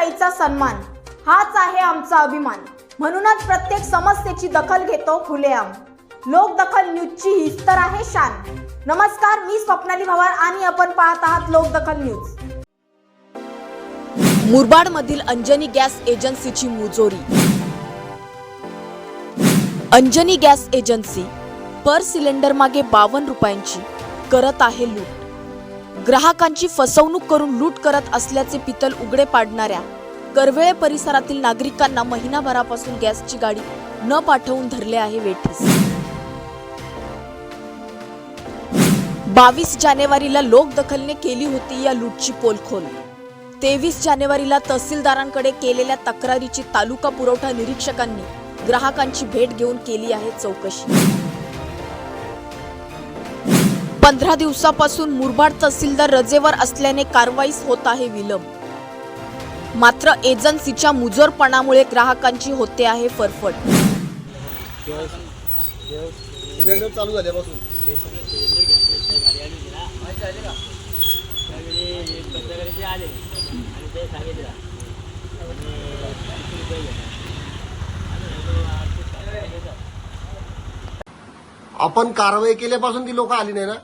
लोकशाहीचा सन्मान. हाच आहे आमचा अभिमान. म्हणूनच प्रत्येक समस्येची दखल घेतो खुलेआम. लोकदखल न्यूजची हीच तर आहे शान. नमस्कार मी स्वप्नाली भवार आणि आपण पाहत आहात लोकदखल न्यूज. मुरबाडमधील अंजनी गॅस एजन्सीची मुजोरी. Anjani gas agency per cylinder मागे बावन्न रुपयांची करत आहे लूट. ग्राहकांची फसवणूक करून लूट करत असल्याचे पितल उघडे पाडणाऱ्या करवेळे परिसरातील नागरिकांना महिनाभरापासून गॅसची गाडी न पाठवून धरले आहे वेठीस. बावीस जानेवारीला लोकदखलने केली होती या लूटची पोलखोल. तेवीस जानेवारीला तहसीलदारांकडे केलेल्या तक्रारीची तालुका पुरवठा निरीक्षकांनी ग्राहकांची भेट घेऊन केली आहे चौकशी. पंधरा दिवसापासून मुरबाड तहसीलदार रजेवर असल्याने कारवाईस होत आहे विलंब. मात्र एजन्सीच्या मुजोरपणामुळे ग्राहकांची होते आहे फरफट. सिलेंडर चालू झाल्यापासून. आपण कारवाई केल्यापासून ती लोक आली नाही ना?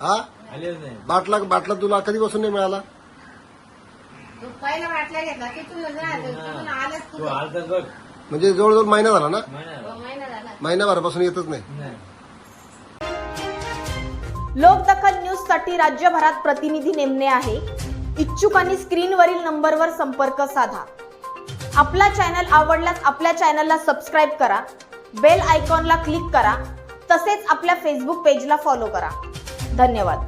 हा? आलेच नाही. बाटला बाटला तुला कधीपासून नाही मिळाला? तो पहिला बाटल्या घेतला तिथून झालं तिथून आलंच तू कुठं? आलताच बघ. म्हणजे जवळजवळ महिना झाला ना? महिना महिना झाला. महिनाभरापासून येतच नाही. नाही. लोकदखल न्यूजसाठी राज्यभरात प्रतिनिधी नेमणे आहे. इच्छुकांनी स्क्रीनवरील नंबरवर संपर्क साधा. आपला चॅनल आवडल्यास आपल्या चॅनलला सबस्क्राईब करा. बेल आयकॉनला क्लिक करा. तसेच आपल्या फेसबुक पेजला फॉलो करा. धन्यवाद.